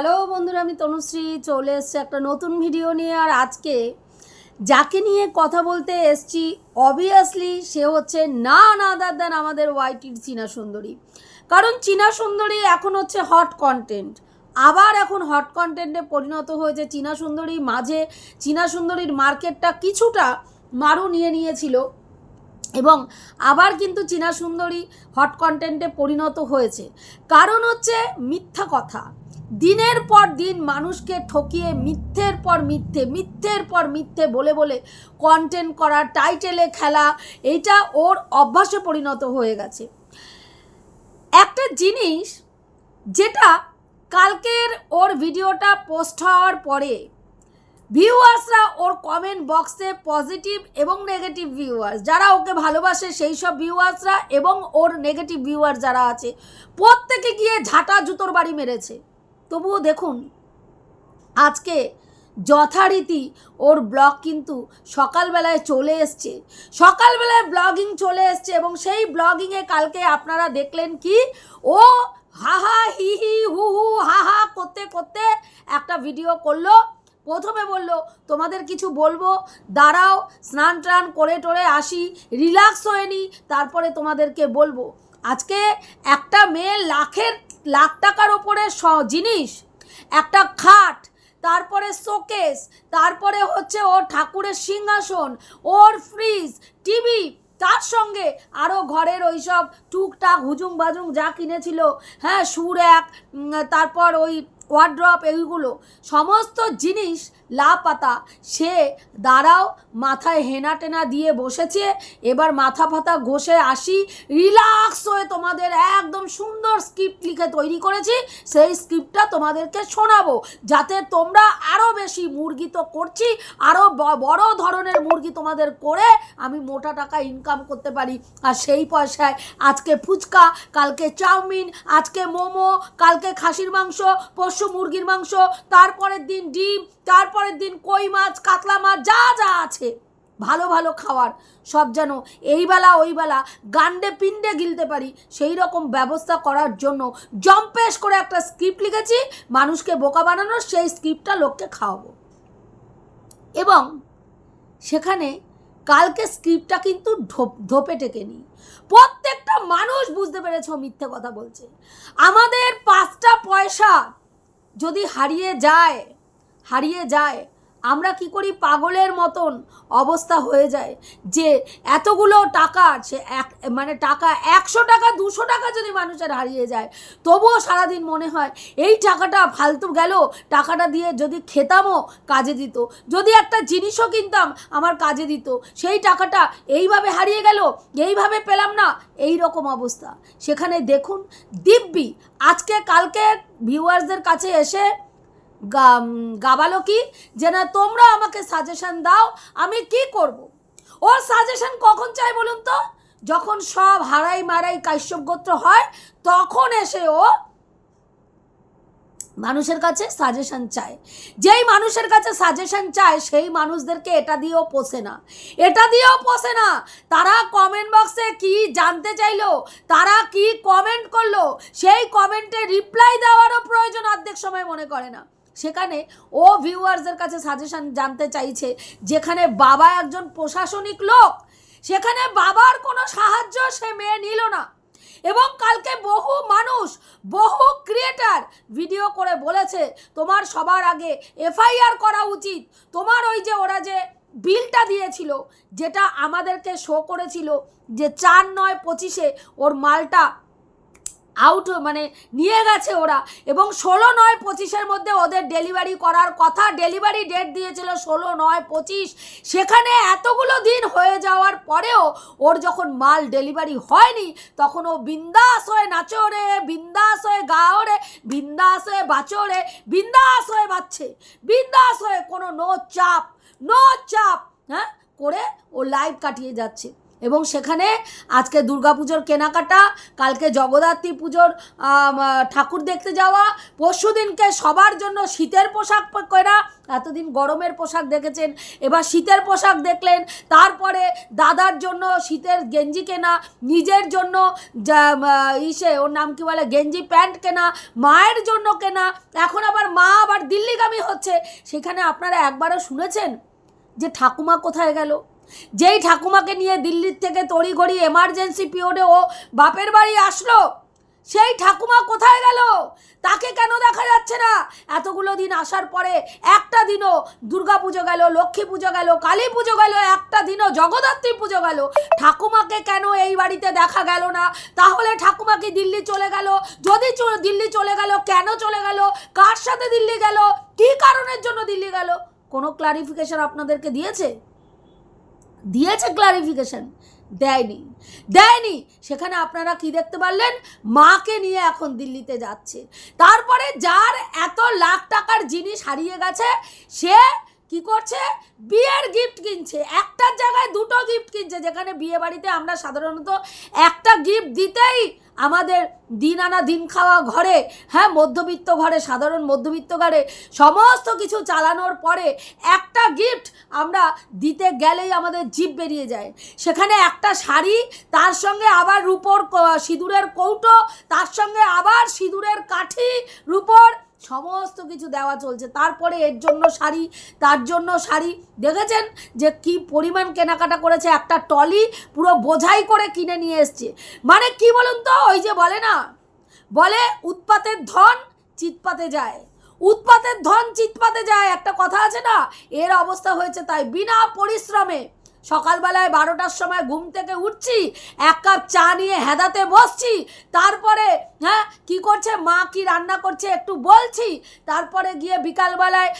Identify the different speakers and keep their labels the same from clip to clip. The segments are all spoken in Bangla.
Speaker 1: হ্যালো বন্ধুরা, আমি তনুশ্রী, চলে এসছি একটা নতুন ভিডিও নিয়ে। আর আজকে যাকে নিয়ে কথা বলতে এসছি অবভিয়াসলি সে হচ্ছে না না দেন আমাদের ওয়াইটির চীনা সুন্দরী। কারণ চীনা সুন্দরী এখন হচ্ছে হট কন্টেন্ট আবার এখন হট কন্টেন্টে পরিণত হয়েছে চীনা সুন্দরী। মাঝে চীনা সুন্দরীর মার্কেটটা কিছুটা মারু নিয়ে নিয়েছিল। এবং আবার কিন্তু চীনা সুন্দরী হট কন্টেন্টে পরিণত হয়েছে। কারণ হচ্ছে মিথ্যা কথা। দিনের পর দিন মানুষকে ঠকিয়ে মিথ্যের পর মিথ্যে, মিথ্যের পর মিথ্যে বলে বলে কন্টেন্ট করা টাইটেলে খেলা, এটা ওর অভ্যাসে পরিণত হয়ে গেছে। একটা জিনিস যেটা কালকের ওর ভিডিওটা পোস্ট হওয়ার পরে ভিউয়ার্সরা ওর কমেন্ট বক্সে পজিটিভ এবং নেগেটিভ ভিউয়ার্স যারা ওকে ভালোবাসে সেই সব ভিউয়ার্সরা এবং ওর নেগেটিভ ভিউয়ার যারা আছে, প্রত্যেকে গিয়ে ঝাঁটা জুতোর বাড়ি মেরেছে। তবুও দেখুন, আজকে যথারীতি ওর ব্লগ কিন্তু সকালবেলায় চলে এসছে। সকালবেলায় ব্লগিং চলে এসছে এবং সেই ব্লগিংয়ে কালকে আপনারা দেখলেন কি, ও হা হা হি হি হু হু হা করতে করতে একটা ভিডিও করল। প্রথমে বলল, তোমাদের কিছু বলব? দাঁড়াও, স্নান টান করে টোরে আসি রিল্যাক্স হয়ে নি তারপরে তোমাদেরকে বলব। আজকে একটা মেয়ে লাখের লাখ টাকার ওপরে স- জিনিস, একটা খাট, তারপরে শোকেস, তারপরে হচ্ছে ওর ঠাকুরের সিংহাসন, ওর ফ্রিজ টিভি তার সঙ্গে আরও ঘরের ওই সব টুকটাক হুজুং বাজুং যা কিনেছিল হ্যাঁ সুর এক তারপর ওই ওয়ার্ড্রপ এইগুলো সমস্ত জিনিস লাপাতা। সে দাঁড়াও, মাথায় হেনা টেনা দিয়ে বসেছে। এবার মাথা ফাতা ঘষে আসি রিল্যাক্স হয়ে তোমাদের একদম সুন্দর স্ক্রিপ্ট লিখে তৈরি করেছি। সেই স্ক্রিপ্টটা তোমাদেরকে শোনাবো, যাতে তোমরা আরও বেশি মুরগি তো করছি আরও বড় ধরনের মুরগি তোমাদের করে আমি মোটা টাকা ইনকাম করতে পারি। আর সেই পয়সায় আজকে ফুচকা, কালকে চাউমিন, আজকে মোমো, কালকে খাসির মাংস পরশু মুরগির মাংস, তারপরের দিন ডিম, তারপরের দিন কই মাছ, কাতলা মাছ, যা যা আছে। ভালো ভালো খাওয়ার। সব যেন এই বেলা, ওই বেলা গান্ডে পিণ্ডে গিলতে পারি। সেই রকম ব্যবস্থা করার জন্য জম্পেশ করে একটা স্ক্রিপ্ট লিখেছি। মানুষকে বোকা বানানোর সেই স্ক্রিপ্টটা লোককে খাওয়াবো। এবং সেখানে কালকে স্ক্রিপ্টটা কিন্তু ঢোপ- ধোপে টেকেনি। প্রত্যেকটা মানুষ বুঝতে পেরেছে মিথ্যে কথা বলছে। আমাদের পাঁচটা পয়সা যদি হারিয়ে যায় হারিয়ে যায় আমরা কি করি? পাগলের মতন অবস্থা হয়ে যায় যে এতগুলো টাকা সে এক মানে টাকা একশো টাকা, দুশো টাকা যদি মানুষের হারিয়ে যায়, তবুও সারাদিন মনে হয় এই টাকাটা ফালতু গেল, টাকাটা দিয়ে যদি খেতামও কাজে দিত। যদি একটা জিনিসও কিনতাম, আমার কাজে দিত। সেই টাকাটা এইভাবে হারিয়ে গেল, এইভাবে পেলাম না, এই রকম অবস্থা। সেখানে দেখুন দিব্যি, আজকে কালকে ভিউয়ার্সদের কাছে এসে গাবালো কি? যে না, তোমরা আমাকে সাজেশন দাও, আমি কি করব। ওর সাজেশন কখন চাই বলুন তো? যখন সব হারাই মারাই কাশ্যপ গোত্র হয়, তখন এসে ও মানুষের কাছে সাজেশন চায়। যেই মানুষের কাছে সাজেশন চায়, সেই মানুষদেরকে এটা দিয়েও পোষে না। এটা দিয়েও পোষে না। তারা কমেন্ট বক্সে কি জানতে চাইলো, তারা কি কমেন্ট করল, সেই কমেন্টে রিপ্লাই দেওয়ারও প্রয়োজন অর্ধেক সময় মনে করে না। সেখানে ও ভিউয়ার্সদের কাছে সাজেশন জানতে চাইছে যেখানে বাবা একজন প্রশাসনিক লোক। সেখানে বাবার কোনো সাহায্য সে মেয়ে নিল না। এবং কালকে বহু মানুষ, বহু ক্রিয়েটার ভিডিও করে বলেছে, তোমার সবার আগে এফআইআর করা উচিত। তোমার ওই যে ওরা যে বিলটা দিয়েছিল, যেটা আমাদেরকে শো করেছিল যে চার নয় পঁচিশে ওর মালটা আউট মানে নিয়ে গেছে ওরা। এবং ষোলো নয় পঁচিশের মধ্যে ওদের ডেলিভারি করার কথা ডেলিভারি ডেট দিয়েছিল ষোলো নয় পঁচিশ। সেখানে এতগুলো দিন হয়ে যাওয়ার পরেও ওর যখন মাল ডেলিভারি হয়নি, তখন ও বিন্দাস হয়ে নাচো রে, বিন্দাস হয়ে গাও রে, বিন্দাস হয়ে বাঁচো রে, বিন্দাস হয়ে বাঁচছে, বিন্দাস হয়ে কোনো নো চাপ নো চাপ হ্যাঁ করে ও লাইভ কাটিয়ে যাচ্ছে। এবং সেখানে আজকে দুর্গাপুজোর কেনাকাটা, কালকে জগদ্ধাত্রী পুজোর ঠাকুর দেখতে যাওয়া, পরশু দিনকে সবার জন্য শীতের পোশাক কেনা এতদিন গরমের পোশাক দেখেছেন, এবার শীতের পোশাক দেখলেন, তারপরে দাদার জন্য শীতের গেঞ্জি কেনা, নিজের জন্য ইসে, ওর নাম কি বলে, গেঞ্জি প্যান্ট কেনা, মায়ের জন্য কেনা, এখন আবার মা আবার দিল্লিগামী হচ্ছে, সেখানে আপনারা একবারও শুনেছেন যে ঠাকুমা কোথায় গেল? যেই ঠাকুমাকে নিয়ে দিল্লির থেকে তড়িঘড়ি এমার্জেন্সি পিরিয়ডে ও বাপের বাড়ি আসলো, সেই ঠাকুমা কোথায় গেল? তাকে কেন দেখা যাচ্ছে না? এতগুলো দিন আসার পরে একটা দিনও দুর্গা পুজো গেল, লক্ষ্মী পুজো গেল, কালী পুজো গেল, একটা দিনও জগদ্ধাত্রী পুজো গেল। ঠাকুমাকে কেন এই বাড়িতে দেখা গেল না? তাহলে ঠাকুমা কি দিল্লি চলে গেল? যদি দিল্লি চলে গেল, কেন চলে গেল? কার সাথে দিল্লি গেল? কী কারণের জন্য দিল্লি গেল? কোনো ক্লারিফিকেশন আপনাদেরকে দিয়েছে? দিয়েছে ক্লারিফিকেশন দেয়নি। দেয়নি, সেখানে আপনারা কি দেখতে পারলেন? মাকে নিয়ে এখন দিল্লিতে যাচ্ছে। তারপরে যার এত লাখ টাকার জিনিস হারিয়ে গেছে, সে কি করছে? বিয়ের গিফট কিনছে। একটার জায়গায় দুটো গিফট কিনছে, যেখানে বিয়ে বাড়িতে আমরা সাধারণত একটা গিফট দিতেই আমাদের দিন আনা দিন খাওয়া ঘরে হ্যাঁ মধ্যবিত্ত ঘরে, সাধারণ মধ্যবিত্ত ঘরে সমস্ত কিছু চালানোর পরে একটা গিফট আমরা দিতে গেলেই আমাদের জিভ বেরিয়ে যায়। সেখানে একটা শাড়ি, তার সঙ্গে আবার রূপোর সিঁদুরের কৌটো, তার সঙ্গে আবার সিঁদুরের কাঠি, রূপোর সমস্ত কিছু দেওয়া চলছে। তারপরে এর জন্য শাড়ি, তার জন্য শাড়ি। দেখেছেন যে কি পরিমাণ কেনাকাটা করেছে? একটা টলি পুরো বোঝাই করে কিনে নিয়ে এসছে। মানে কি বলুন তো? ওই যে বলে না? বলে উৎপাতের ধন চিৎপাতে যায়। উৎপাতের ধন চিৎপাতে যায়। একটা কথা আছে না? এর অবস্থা হয়েছে তাই। বিনা পরিশ্রমে সকালবেলায় বারোটার সময় ঘুম থেকে উঠছি, এক কাপ চা নিয়ে হেদাতে বসছি, তারপরে হ্যাঁ কি করছে, মা কি রান্না করছে একটু বলছি, তারপরে গিয়ে বিকালবেলায়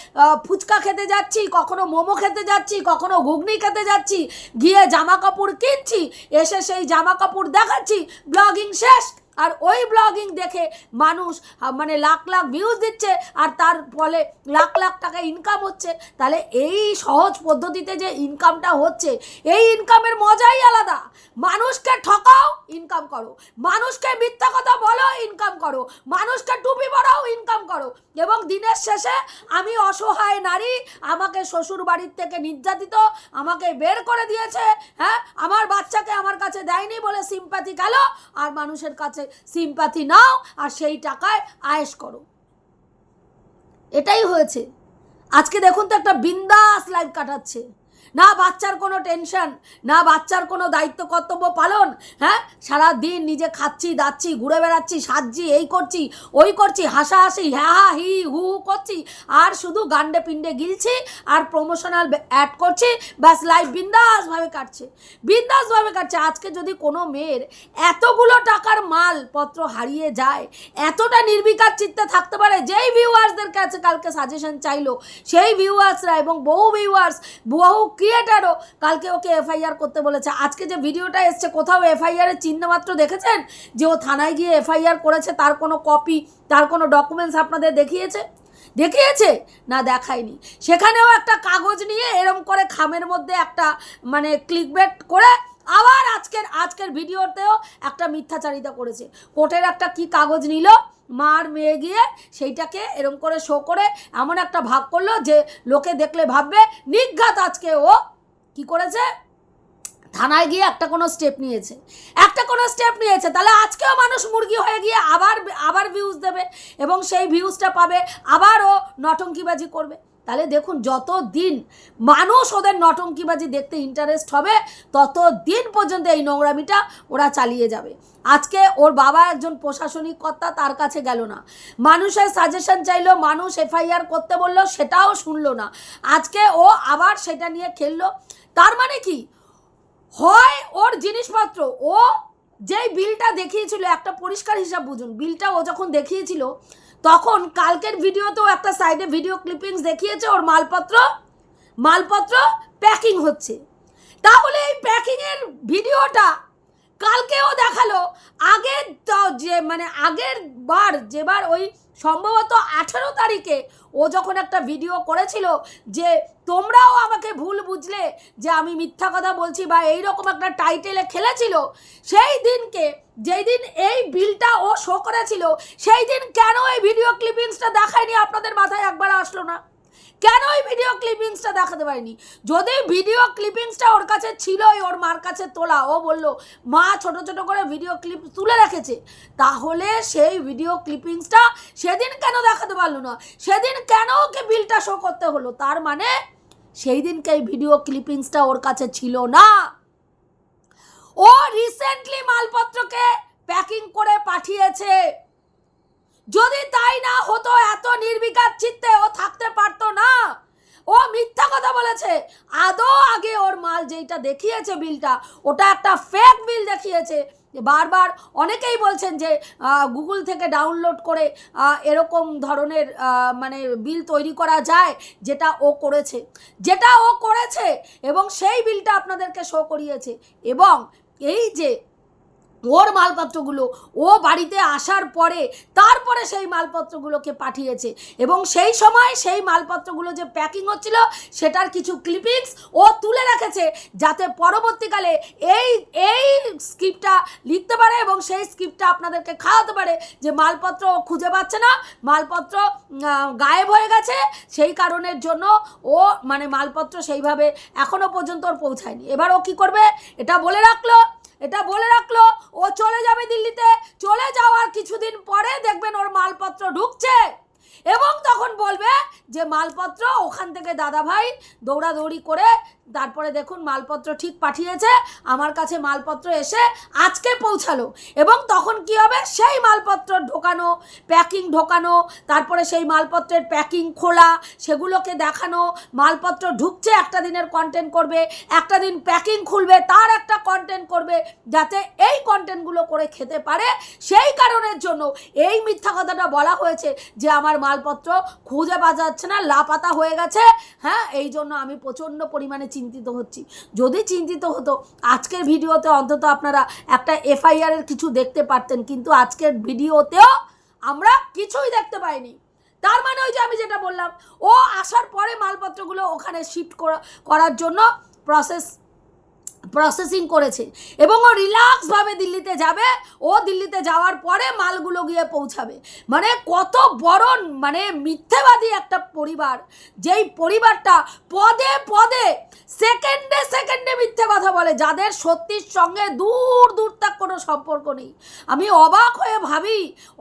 Speaker 1: ফুচকা খেতে যাচ্ছি, কখনো মোমো খেতে যাচ্ছি, কখনো ঘুগনি খেতে যাচ্ছি, গিয়ে জামা কাপড় কিনছি, এসে সেই জামা কাপড় দেখাচ্ছি, ব্লগিং শেষ আর ওই ব্লগিং দেখে মানুষ মানে লাখ লাখ ভিউজ দিচ্ছে আর তার ফলে লাখ লাখ টাকা ইনকাম হচ্ছে, তাহলে এই সহজ পদ্ধতিতে যে ইনকামটা হচ্ছে, এই ইনকামের মজাই আলাদা। মানুষকে ঠকাও ইনকাম করো। মানুষকে মিথ্যা কথা বলো ইনকাম করো। মানুষকে টুপি পরাও ইনকাম করো। এবং দিনের শেষে আমি অসহায় নারী, আমাকে শ্বশুর বাড়ির থেকে নির্যাতিত, আমাকে বের করে দিয়েছে হ্যাঁ? আমার বাচ্চাকে আমার কাছে দেয়নি বলে সিম্পাথি গেল, আর মানুষের কাছে সিম্পাথি নাও আর সেই টাকায় আয়েস করো। এটাই হয়েছে। আজকে দেখুন তো একটা বিন্দাস লাইফ কাটাচ্ছে। না বাচ্চার কোনো টেনশন, না বাচ্চার কোনো দায়িত্ব কর্তব্য পালন হ্যাঁ? সারা দিন নিজে খাচ্ছি, দাচ্ছি, ঘুরে বেড়াচ্ছি, সাজছি, এই করছি, ওই করছি, হাসাহাসি হ্যাঁ হা, হি, হু করছি, আর শুধু গান্ডে পিণ্ডে গিলছি, আর প্রমোশনাল অ্যাড করছি, ব্যাস লাইফ বিন্দাসভাবে কাটছে বিন্দাসভাবে কাটছে। আজকে যদি কোনো মেয়ের এতগুলো টাকার মালপত্র হারিয়ে যায়, এতটা নির্বিকার চিত্তে থাকতে পারে, যেই ভিউয়ার্সদের কাছে কালকে সাজেশন চাইলো, সেই ভিউয়ার্সরা এবং বহু ভিউয়ার্স বহু ক্রিয়েটারও কালকে ওকে এফআইআর করতে বলেছে। আজকে যে ভিডিওটা এসছে, কোথাও এফআইআরের চিহ্ন মাত্র দেখেছেন? যে ও থানায় গিয়ে এফআইআর করেছে, তার কোনো কপি তার কোনো ডকুমেন্টস আপনাদের দেখিয়েছে? দেখিয়েছে? না, দেখায়নি। সেখানেও একটা কাগজ নিয়ে এরম করে খামের মধ্যে একটা মানে ক্লিকবেট করে আবার আজকের আজকের ভিডিওতেও একটা মিথ্যাচারিতা করেছে। কোর্টের একটা কি কাগজ নিল, মার মেয়ে গিয়ে সেইটাকে এরম করে শো করে, এমন একটা ভাগ করল যে লোকে দেখলে ভাববে নিঘাত আজকে ও কি করেছে? থানায় গিয়ে একটা কোনো স্টেপ নিয়েছে। একটা কোনো স্টেপ নিয়েছে, তাহলে আজকেও মানুষ মুরগি হয়ে গিয়ে আবার আবার ভিউজ দেবে এবং সেই ভিউজটা পাবে আবারও নটঙ্কিবাজি করবে। তাহলে দেখুন যত দিন মানুষ ওদের নটঙ্কিবাজি দেখতে ইন্টারেস্ট হবে তত দিন পর্যন্ত এই নোংরামিটা ওরা চালিয়ে যাবে। আজকে ওর বাবা একজন প্রশাসনিক কর্তা, তার কাছে গেল না। মানুষের সাজেশন চাইলো, মানুষ এফআইআর করতে বলল, সেটাও শুনলো না। আজকে ও আবার সেটা নিয়ে খেললো। তার মানে কি? হয় ওর জিনিসপত্র, ও যেই বিলটা দেখিয়েছিল, একটা পরিষ্কার হিসাব বুঝুন। বিলটা ও যখন দেখিয়েছিল তখন কালকের ভিডিওতেও একটা সাইডে ভিডিও ক্লিপিংস দেখিয়েছে ওর মালপত্র। মালপত্র প্যাকিং হচ্ছে। তাহলে এই প্যাকিংয়ের ভিডিওটা কালকেও দেখাল। আগের যে মানে আগের বার যেবার ওই সম্ভবত আঠেরো তারিখে ও যখন একটা ভিডিও করেছিল যে, তোমরাও আমাকে ভুল বুঝলে যে আমি মিথ্যা কথা বলছি বা এই রকম একটা টাইটেলে খেলেছিল, সেই দিনকে, যেই দিন এই বিলটা ও শো করেছিল, সেই দিন কেন এই ভিডিও ক্লিপিংসটা দেখায়নি আপনাদের মাথায় একবার আসলো না? কেন ওই ভিডিও ক্লিপিংসটা দেখাতে পারিনি? যদি ভিডিও ক্লিপিংসটা ওর কাছে ছিলই, ওর মার কাছে তোলা, ও বলল, মা ছোট ছোট করে ভিডিও ক্লিপ তুলে রেখেছে। তাহলে সেই ভিডিও ক্লিপিংসটা সেদিন কেন দেখাতে পারল না? সেদিন কেন ওকে বিলটা শো করতে হলো? তার মানে সেই দিনকে এই ভিডিও ক্লিপিংসটা ওর কাছে ছিল না। ও রিসেন্টলি মালপত্রকে প্যাকিং করে পাঠিয়েছে। যদি তাই না হতো, এত নির্বিকার চিত্তে ও থাকতে পারতো বলেছে, আদৌ আগে ওর মাল যেইটা দেখিয়েছে বিলটা, ওটা একটা ফেক বিল দেখিয়েছে। বারবার অনেকেই বলছেন যে গুগল থেকে ডাউনলোড করে এরকম ধরনের মানে বিল তৈরি করা যায়, যেটা ও করেছে। যেটা ও করেছে এবং সেই বিলটা আপনাদেরকে শো করিয়েছে। এবং এই যে ওর মালপত্রগুলো ও বাড়িতে আসার পরে তারপরে সেই মালপত্রগুলোকে পাঠিয়েছে এবং সেই সময় সেই মালপত্রগুলো যে প্যাকিং হচ্ছিল সেটার কিছু ক্লিপিংস ও তুলে রেখেছে যাতে পরবর্তীকালে এই এই স্ক্রিপ্টটা লিখতে পারে এবং সেই স্ক্রিপ্টটা আপনাদেরকে খাওয়াতে পারে যে মালপত্র ও খুঁজে পাচ্ছে না, মালপত্র গায়েব হয়ে গেছে, সেই কারণের জন্য ও মানে মালপত্র সেইভাবে এখনও পর্যন্ত ওর পৌঁছায়নি। এবার ও কি করবে? এটা বলে রাখল এটা বলে রাখল, ও চলে যাবে দিল্লিতে। চলে যাওয়ার কিছুদিন পরে দেখবেন ওর মালপত্র ঢুকছে। এবং তখন বলবে যে, মালপত্র ওখান থেকে দাদাভাই দৌড়াদৌড়ি করে তারপরে দেখুন মালপত্র ঠিক পাঠিয়েছে, আমার কাছে মালপত্র এসে আজকে পৌঁছালো। এবং তখন কি হবে? সেই মালপত্র ঢোকানো প্যাকিং ঢোকানো, তারপরে সেই মালপত্রের প্যাকিং খোলা, সেগুলোকে দেখানো, মালপত্র ঢুকছে, একটা দিনের কন্টেন্ট করবে, একটা দিন প্যাকিং খুলবে, তার একটা কন্টেন্ট করবে, যাতে এই কন্টেন্টগুলো করে খেতে পারে। সেই কারণের জন্য এই মিথ্যা কথাটা বলা হয়েছে যে আমার মালপত্র খুঁজে পাওয়া যাচ্ছে না, লাপাতা হয়ে গেছে। হ্যাঁ এই জন্য আমি প্রচণ্ড পরিমাণে চিন্তিত হচ্ছি। যদি চিন্তিত হতো, আজকের ভিডিওতে অন্তত আপনারা একটা এফআইআর এর কিছু দেখতে পারতেন, কিন্তু আজকের ভিডিওতেও আমরা কিছুই দেখতে পাইনি। তার মানে ওই যে আমি যেটা বললাম, ও আসার পরে মালপত্রগুলো ওখানে শিফট করার জন্য প্রসেস প্রসেসিং করেছে এবং ও রিল্যাক্সভাবে দিল্লিতে যাবে। ও দিল্লিতে যাওয়ার পরে মালগুলো গিয়ে পৌঁছাবে। মানে কত বড় মানে মিথ্যেবাদী একটা পরিবার। যেই পরিবারটা পদে পদে, সেকেন্ডে সেকেন্ডে মিথ্যে কথা বলে, যাদের সত্যির সঙ্গে দূর দূর তাক কোনো সম্পর্ক নেই। আমি অবাক হয়ে ভাবি,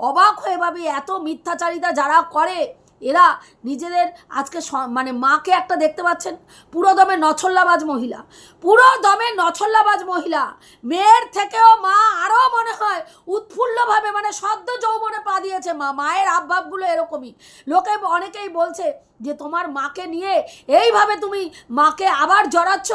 Speaker 1: অবাক হয়ে ভাবি এত মিথ্যাচারিতা যারা করে। এরা নিজেদের আজকে মানে মাকে একটা দেখতে পাচ্ছেন? পুরো দমে নছল্লাবাজ মহিলা। পুরো দমে নছল্লাবাজ মহিলা। মেয়ের থেকেও মা আরও মনে হয় উৎফুল্লভাবে মানে সদ্য যৌবনে পা দিয়েছে মা। মায়ের আবভাবগুলো এরকমই। লোকে অনেকেই বলছে যে তোমার মাকে নিয়ে এইভাবে তুমি মাকে আবার জড়াচ্ছ,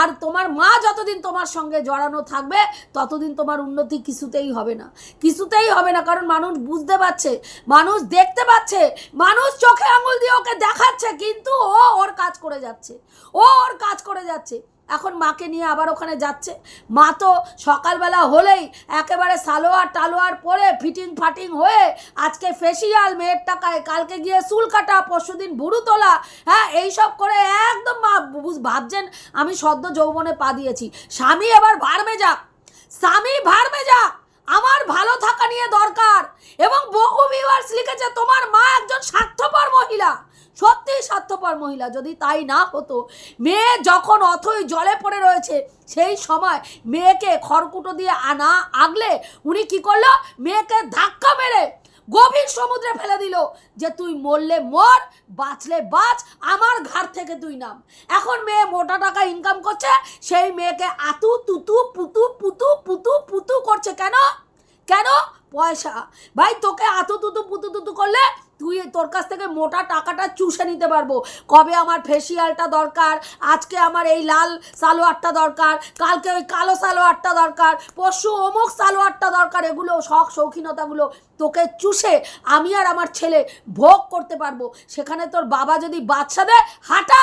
Speaker 1: আর তোমার মা যতদিন তোমার সঙ্গে জড়ানো থাকবে, ততদিন তোমার উন্নতি কিছুতেই হবে না। কিছুতেই হবে না, কারণ মানুষ বুঝতে পারছে, মানুষ দেখতে পাচ্ছে, মানুষ চোখে আঙুল দিয়ে ওকে দেখাচ্ছে, কিন্তু ও ওর কাজ করে যাচ্ছে। ও ওর কাজ করে যাচ্ছে। এখন মাকে নিয়ে আবার ওখানে যাচ্ছে। মা তো সকালবেলা হলেই একেবারে সালোয়ার টালোয়ার পরে ফিটিং ফাটিং হয়ে আজকে ফেসিয়াল মেয়ের টাকায়, কালকে গিয়ে চুল কাটা, পরশুদিন ভুরু তোলা হ্যাঁ এইসব করে একদম মা ভাবছেন আমি সদ্য যৌবনে পা দিয়েছি। স্বামী এবার ভারমে যাক। স্বামী ভারমে যাক। আমার ভালো থাকা নিয়ে দরকার। এবং বহু ভিউয়ার্স লিখেছে, তোমার মা একজন স্বার্থপর মহিলা। সত্যি স্বার্থপর মহিলা, যদি তাই না হতো, মেয়ে যখন অথই জলে পড়ে রয়েছে, সেই সময় মেয়েকে খড়কুটো দিয়ে আনা আগলে উনি কি করল? মেয়েকে ধাক্কা মেরে গভীর সমুদ্রে ফেলে দিল যে, তুই মরলে মর, বাঁচলে বাঁচ, আমার ঘাট থেকে তুই নাম। এখন মেয়ে মোটা টাকা ইনকাম করছে, সেই মেয়েকে আতু, তুতু, পুতু পুতু পুতু পুতু করছে কেন? কেন? পয়সা। ভাই, তোকে আতু, তুতু, পুতু, তুতু করলে তুই তোর কাছ থেকে মোটা টাকাটা চুষে নিতে পারব। কবে আমার ফেসিয়ালটা দরকার? আজকে আমার এই লাল সালোয়ারটা দরকার। কালকে ওই কালো সালোয়ারটা দরকার। পরশু অমুক সালোয়ারটা দরকার। এগুলো শখ শৌখিনতাগুলো তোকে চুষে আমি আর আমার ছেলে ভোগ করতে পারব। সেখানে তোর বাবা যদি বাচ্চা দেয়, হাঁটা।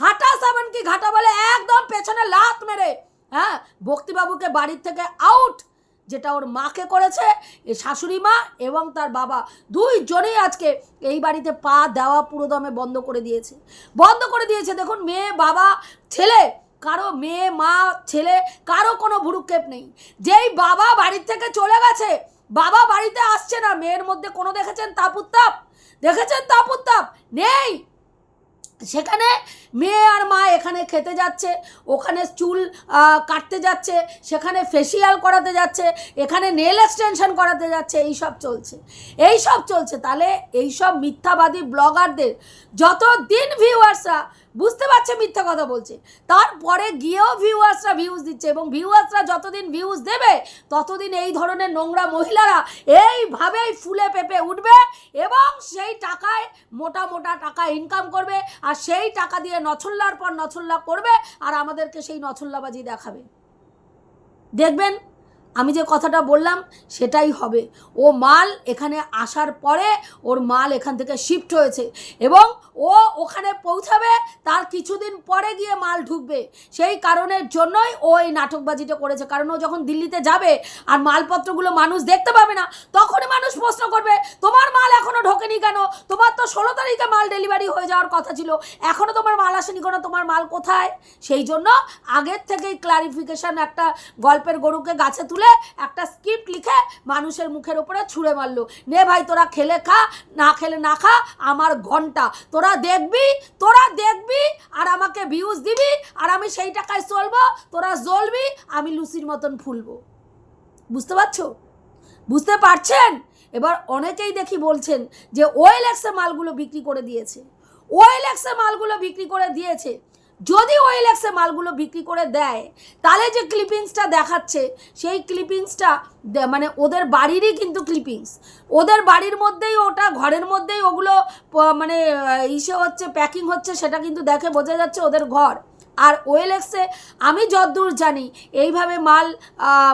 Speaker 1: হাঁটা সাবান কি ঘাটা বলে একদম পেছনে লাত মেরে। হ্যাঁ ভক্তিবাবুকে বাড়ির থেকে আউট যেটা ওর মাকে করেছে শাশুড়ি মা এবং তার বাবা। দুইজনেই আজকে এই বাড়িতে পা দেওয়া পুরোদমে বন্ধ করে দিয়েছে। বন্ধ করে দিয়েছে। দেখুন, মেয়ে, বাবা, ছেলে, কারও মেয়ে, মা, ছেলে, কারও কোনো ভুরুক্ষেপ নেই। যেই বাবা বাড়ির থেকে চলে গেছে, বাবা বাড়িতে আসছে না। মেয়ের মধ্যে কোনো দেখেছেন তাপ উত্তাপ দেখেছেন তাপ উত্তাপ নেই। সেখানে মেয়ে আর মা এখানে খেতে যাচ্ছে, ওখানে চুল কাটতে যাচ্ছে, সেখানে ফেসিয়াল করাতে যাচ্ছে, এখানে নেল এক্সটেনশন করাতে যাচ্ছে এই সব চলছে। এই সব চলছে, তাহলে এই সব মিথ্যাবাদী ব্লগারদের যত দিন ভিউয়ার্সরা বুঝতে পারছে মিথ্যা কথা বলছে। তারপরে গিয়েও ভিউয়ার্সরা ভিউজ দিচ্ছে এবং ভিউয়ার্সরা যতদিন ভিউজ দেবে, ততদিন এই ধরনের নোংরা মহিলারা এইভাবেই ফুলে পেপে উঠবে এবং সেই টাকায় মোটা মোটা টাকা ইনকাম করবে আর সেই টাকা দিয়ে নছল্লার পর নছল্লা করবে আর আমাদেরকে সেই নছল্লাবাজি দেখাবে। দেখবেন আমি যে কথাটা বললাম, সেটাই হবে। ও মাল এখানে আসার পরে ওর মাল এখান থেকে শিফট হয়েছে এবং ও ওখানে পৌঁছাবে, তার কিছুদিন পরে গিয়ে মাল ঢুকবে। সেই কারণের জন্যই ও এই নাটকবাজিটা করেছে। কারণ ও যখন দিল্লিতে যাবে আর মালপত্রগুলো মানুষ দেখতে পাবে না, তখনই মানুষ প্রশ্ন করবে, তোমার মাল এখনও ঢোকেনি কেন? তোমার তো ষোলো তারিখে মাল ডেলিভারি হয়ে যাওয়ার কথা ছিল। এখনও তোমার মাল আসেনি কেন? তোমার মাল কোথায়? সেই জন্য আগের থেকেই ক্লারিফিকেশন একটা গল্পের গরুকে গাছে তুলে একটা স্ক্রিপ্ট লিখে মানুষের মুখের উপরে ছুঁড়ে মারলো। নে ভাই, তোরা খেলে খা, না খেলে না খা, আমার ঘণ্টা। তোরা দেখবি তোরা দেখবি, আর আমাকে ভিউজ দিবি, আর আমি সেই টাকায় চলবো, তোরা জ্বলবি, আমি লুসির মতন ফুলবো। বুঝতে পারছ? বুঝতে পারছেন? এবার অনেকেই দেখি বলছেন যে ওয়েলেক্সে মালগুলো বিক্রি করে দিয়েছে। ওয়েলেক্সে মালগুলো বিক্রি করে দিয়েছে। যদি ওয়েলেক্সে মালগুলো বিক্রি করে দেয়, তাহলে যে ক্লিপিংসটা দেখাচ্ছে, সেই ক্লিপিংসটা মানে ওদের বাড়িরই কিন্তু ক্লিপিংস ওদের বাড়ির মধ্যেই ওটা, ঘরের মধ্যেই ওগুলো মানে ইসে হচ্ছে প্যাকিং হচ্ছে, সেটা কিন্তু দেখে বোঝা যাচ্ছে ওদের ঘর। আর ওয়েলেক্সে আমি যতদূর জানি, এইভাবে মাল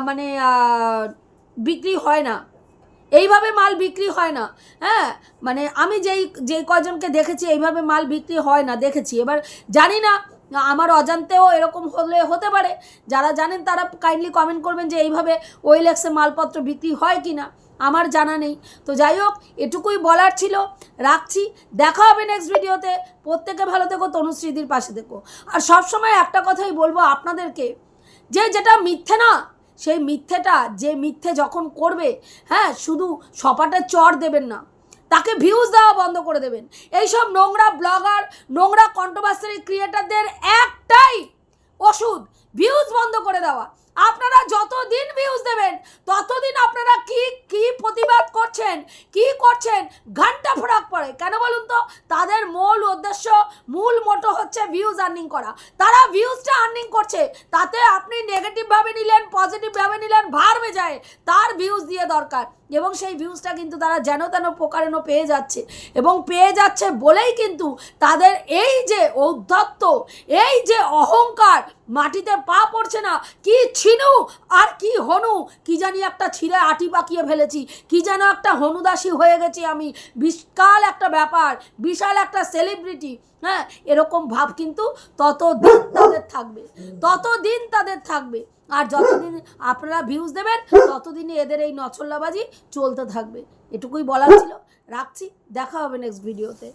Speaker 1: মানে বিক্রি হয় না। এইভাবে মাল বিক্রি হয় না হ্যাঁ? মানে আমি যেই যেই কজনকে দেখেছি, এইভাবে মাল বিক্রি হয় না, দেখেছি। এবার জানি না আমার অজান্তেও এরকম হলে হতে পারে। যারা জানেন তারা কাইন্ডলি কমেন্ট করবেন যে এইভাবে ওয়েলেক্সে মালপত্র বিক্রি হয় কি না আমার জানা নেই। তো যাই হোক, এটুকুই বলার ছিল। রাখছি। দেখা হবে নেক্সট ভিডিওতে প্রত্যেকে ভালো থেকো তনুশ্রীদির পাশে থেকো। আর সবসময় একটা কথাই বলব আপনাদেরকে। যে যেটা মিথ্যে না, সেই মিথ্যেটা, যে মিথ্যে যখন করবে হ্যাঁ শুধু সপাটে চর দেবেন না। তাকে ভিউজ দেওয়া বন্ধ করে দেবেন। এইসব নোংরা ব্লগার নোংরা কন্ট্রোভার্সারি ক্রিয়েটারদের একটাই ওষুধ ভিউজ বন্ধ করে দেওয়া। আপনারা যতদিন ভিউজ দেবেন, ততদিন আপনারা কি কি প্রতিবাদ করছেন, কি করছেন, ঘণ্টা ফরাক পড়ে কেন বলুন তো? তাদের মূল উদ্দেশ্য, মূল মোটো হচ্ছে ভিউজ আর্নিং করা। তারা ভিউজটা আর্নিং করছে, তাতে আপনি নেগেটিভভাবে নিলেন পজিটিভভাবে নিলেন ভারবে যায় তার ভিউজ দিয়ে দরকার। এবং সেই ভিউজটা কিন্তু তারা যেন তেন প্রকারেণ পেয়ে যাচ্ছে। এবং পেয়ে যাচ্ছে বলেই কিন্তু তাদের এই যে ঔদ্ধত্য, এই যে অহংকার, মাটিতে পা পড়ছে না, কি ছিনু আর কি হনু, কি জানি একটা ছিঁড়ে আটি পাকিয়ে ফেলেছি, কি যেন একটা হনুদাসী হয়ে গেছি আমি, বিশাল একটা ব্যাপার, বিশাল একটা সেলিব্রিটি হ্যাঁ এরকম ভাব কিন্তু ততদিন তাদের থাকবে, ততদিন তাদের থাকবে। আর যতদিন আপনারা ভিউজ দেবেন, ততদিনই এদের এই নছল্লাবাজি চলতে থাকবে। এটুকুই বলার ছিল। রাখছি, দেখা হবে নেক্সট ভিডিওতে